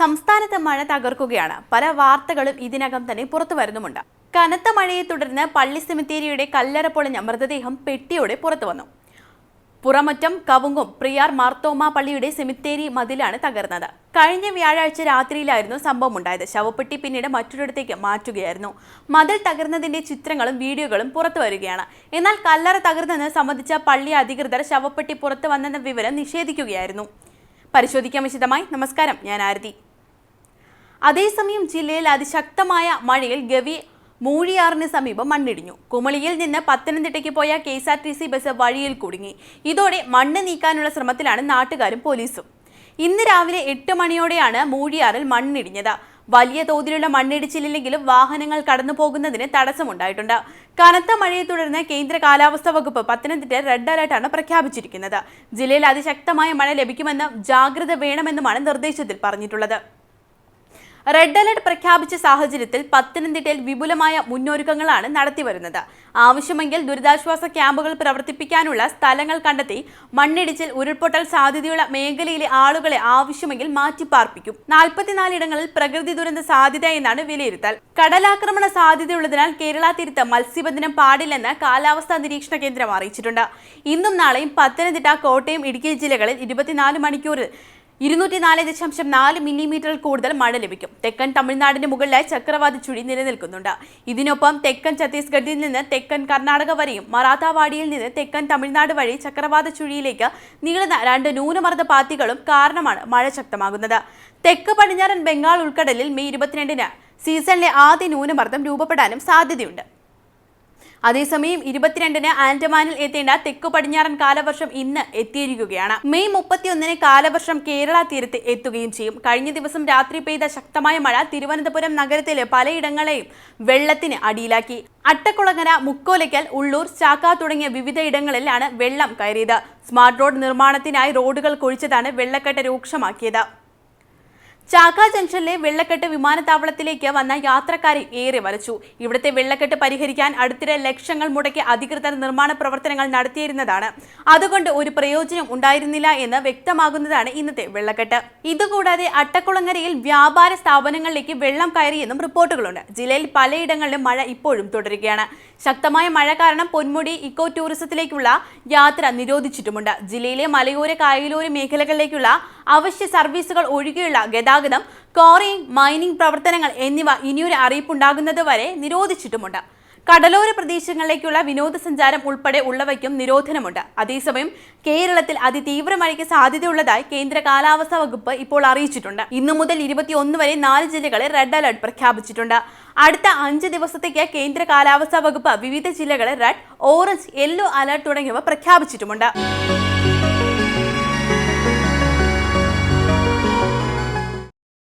സംസ്ഥാനത്ത് മഴ തകർക്കുകയാണ്. പല വാർത്തകളും ഇതിനകം തന്നെ പുറത്തു വരുന്നുമുണ്ട്. കനത്ത മഴയെ തുടർന്ന് പള്ളി സെമിത്തേരിയുടെ കല്ലറ പൊളിഞ്ഞ മൃതദേഹം പെട്ടിയോടെ പുറത്തു വന്നു. പുറമറ്റം കവുങ്ങും പ്രിയാർ മാർത്തോമ പള്ളിയുടെ സെമിത്തേരി മതിലാണ് തകർന്നത്. കഴിഞ്ഞ വ്യാഴാഴ്ച രാത്രിയിലായിരുന്നു സംഭവം ഉണ്ടായത്. ശവപ്പെട്ടി പിന്നീട് മറ്റൊരിടത്തേക്ക് മാറ്റുകയായിരുന്നു. മതിൽ തകർന്നതിന്റെ ചിത്രങ്ങളും വീഡിയോകളും പുറത്തു വരികയാണ്. എന്നാൽ കല്ലറ തകർന്നെന്ന് സംബന്ധിച്ച പള്ളി അധികൃതർ ശവപ്പെട്ടി പുറത്തു വന്നെന്ന വിവരം നിഷേധിക്കുകയായിരുന്നു. പരിശോധിക്കാം വിശദമായി. നമസ്കാരം. ഞാൻ ആരതി. അതേസമയം ജില്ലയിൽ അതിശക്തമായ മഴയിൽ ഗവി മൂഴിയാറിന് സമീപം മണ്ണിടിഞ്ഞു. കുമളിയിൽ നിന്ന് പത്തനംതിട്ടയ്ക്ക് പോയ K S R T C bus വഴിയിൽ കുടുങ്ങി. ഇതോടെ മണ്ണ് നീക്കാനുള്ള ശ്രമത്തിലാണ് നാട്ടുകാരും പോലീസും. ഇന്ന് രാവിലെ എട്ട് മണിയോടെയാണ് മൂഴിയാറിൽ മണ്ണിടിഞ്ഞത്. വലിയ തോതിലുള്ള മണ്ണിടിച്ചിലില്ലെങ്കിലും വാഹനങ്ങൾ കടന്നു പോകുന്നതിന് തടസ്സമുണ്ടായിട്ടുണ്ട്. കനത്ത മഴയെ തുടർന്ന് കേന്ദ്ര കാലാവസ്ഥാ വകുപ്പ് പത്തനംതിട്ട റെഡ് അലർട്ടാണ് പ്രഖ്യാപിച്ചിരിക്കുന്നത്. ജില്ലയിൽ അതിശക്തമായ മഴ ലഭിക്കുമെന്നും ജാഗ്രത വേണമെന്നുമാണ് നിർദ്ദേശത്തിൽ പറഞ്ഞിട്ടുള്ളത്. റെഡ് അലർട്ട് പ്രഖ്യാപിച്ച സാഹചര്യത്തിൽ പത്തനംതിട്ടയിൽ വിപുലമായ മുന്നൊരുക്കങ്ങളാണ് നടത്തിവരുന്നത്. ആവശ്യമെങ്കിൽ ദുരിതാശ്വാസ ക്യാമ്പുകൾ പ്രവർത്തിപ്പിക്കാനുള്ള സ്ഥലങ്ങൾ കണ്ടെത്തി മണ്ണിടിച്ചിൽ ഉരുൾപൊട്ടൽ സാധ്യതയുള്ള മേഖലയിലെ ആളുകളെ ആവശ്യമെങ്കിൽ മാറ്റിപ്പാർപ്പിക്കും. നാൽപ്പത്തിനാലിടങ്ങളിൽ പ്രകൃതി ദുരന്ത സാധ്യത എന്നാണ് വിലയിരുത്തൽ. കടലാക്രമണ സാധ്യതയുള്ളതിനാൽ കേരള തീരത്ത് മത്സ്യബന്ധനം പാടില്ലെന്ന് കാലാവസ്ഥാ നിരീക്ഷണ കേന്ദ്രം അറിയിച്ചിട്ടുണ്ട്. ഇന്നും നാളെയും പത്തനംതിട്ട കോട്ടയം ഇടുക്കി ജില്ലകളിൽ ഇരുപത്തിനാല് മണിക്കൂറിൽ ഇരുന്നൂറ്റി നാല് ദശാംശം നാല് മില്ലിമീറ്ററിൽ കൂടുതൽ മഴ ലഭിക്കും. തെക്കൻ തമിഴ്നാടിന് മുകളിലായി ചക്രവാത ചുഴി നിലനിൽക്കുന്നുണ്ട്. ഇതിനൊപ്പം തെക്കൻ ഛത്തീസ്ഗഡിൽ നിന്ന് തെക്കൻ കർണാടക വരെയും മറാത്താവാടിയിൽ നിന്ന് തെക്കൻ തമിഴ്നാട് വഴി ചക്രവാത ചുഴിയിലേക്ക് നീളുന്ന രണ്ട് ന്യൂനമർദ്ദ പാത്തികളും കാരണമാണ് മഴ ശക്തമാകുന്നത്. തെക്ക് പടിഞ്ഞാറൻ ബംഗാൾ ഉൾക്കടലിൽ മെയ് ഇരുപത്തിരണ്ടിന് സീസണിലെ ആദ്യ ന്യൂനമർദ്ദം രൂപപ്പെടാനും സാധ്യതയുണ്ട്. അതേസമയം ഇരുപത്തിരണ്ടിന് ആൻഡമാനിൽ എത്തേണ്ട തെക്കു പടിഞ്ഞാറൻ കാലവർഷം ഇന്ന് എത്തിയിരിക്കുകയാണ്. മെയ് മുപ്പത്തിയൊന്നിന് കാലവർഷം കേരള തീരത്ത് എത്തുകയും ചെയ്യും. കഴിഞ്ഞ ദിവസം രാത്രി പെയ്ത ശക്തമായ മഴ തിരുവനന്തപുരം നഗരത്തിലെ പലയിടങ്ങളെയും വെള്ളത്തിന് അടിയിലാക്കി. അട്ടക്കുളങ്ങര മുക്കോലയ്ക്കൽ ഉള്ളൂർ ചാക്ക തുടങ്ങിയ വിവിധ ഇടങ്ങളിലാണ് വെള്ളം കയറിയത്. സ്മാർട്ട് റോഡ് നിർമ്മാണത്തിനായി റോഡുകൾ കുഴിച്ചതാണ് വെള്ളക്കെട്ട് രൂക്ഷമാക്കിയത്. ചാക്ക ജംഗ്ഷനിലെ വെള്ളക്കെട്ട് വിമാനത്താവളത്തിലേക്ക് വന്ന യാത്രക്കാരെ ഏറെ വലച്ചു. ഇവിടുത്തെ വെള്ളക്കെട്ട് പരിഹരിക്കാൻ അടുത്തിടെ ലക്ഷങ്ങൾ മുടക്കി അധികൃതർ നിർമ്മാണ പ്രവർത്തനങ്ങൾ നടത്തിയിരുന്നതാണ്. അതുകൊണ്ട് ഒരു പ്രയോജനം ഉണ്ടായിരുന്നില്ല എന്ന് വ്യക്തമാകുന്നതാണ് ഇന്നത്തെ വെള്ളക്കെട്ട്. ഇതുകൂടാതെ അട്ടക്കുളങ്ങരയിൽ വ്യാപാര സ്ഥാപനങ്ങളിലേക്ക് വെള്ളം കയറിയെന്നും റിപ്പോർട്ടുകളുണ്ട്. ജില്ലയിൽ പലയിടങ്ങളിലും മഴ ഇപ്പോഴും തുടരുകയാണ്. ശക്തമായ മഴ കാരണം പൊന്മുടി ഇക്കോ ടൂറിസത്തിലേക്കുള്ള യാത്ര നിരോധിച്ചിട്ടുമുണ്ട്. ജില്ലയിലെ മലയോര കായലോര മേഖലകളിലേക്കുള്ള അവശ്യ സർവീസുകൾ ഒഴികെയുള്ള ഗതാഗതം ക്വാറിയിങ് മൈനിംഗ് പ്രവർത്തനങ്ങൾ എന്നിവ ഇനിയൊരു അറിയിപ്പുണ്ടാകുന്നത് വരെ നിരോധിച്ചിട്ടുമുണ്ട്. കടലോര പ്രദേശങ്ങളിലേക്കുള്ള വിനോദസഞ്ചാരം ഉൾപ്പെടെ ഉള്ളവയ്ക്കും നിരോധനമുണ്ട്. അതേസമയം കേരളത്തിൽ അതിതീവ്ര മഴയ്ക്ക് സാധ്യതയുള്ളതായി കേന്ദ്ര കാലാവസ്ഥാ വകുപ്പ് ഇപ്പോൾ അറിയിച്ചിട്ടുണ്ട്. ഇന്നു മുതൽ ഇരുപത്തിയൊന്ന് വരെ നാല് ജില്ലകളെ റെഡ് അലർട്ട് പ്രഖ്യാപിച്ചിട്ടുണ്ട്. അടുത്ത അഞ്ച് ദിവസത്തേക്ക് കേന്ദ്ര കാലാവസ്ഥാ വകുപ്പ് വിവിധ ജില്ലകളെ റെഡ് ഓറഞ്ച് യെല്ലോ അലർട്ട് തുടങ്ങിയവ പ്രഖ്യാപിച്ചിട്ടുമുണ്ട്.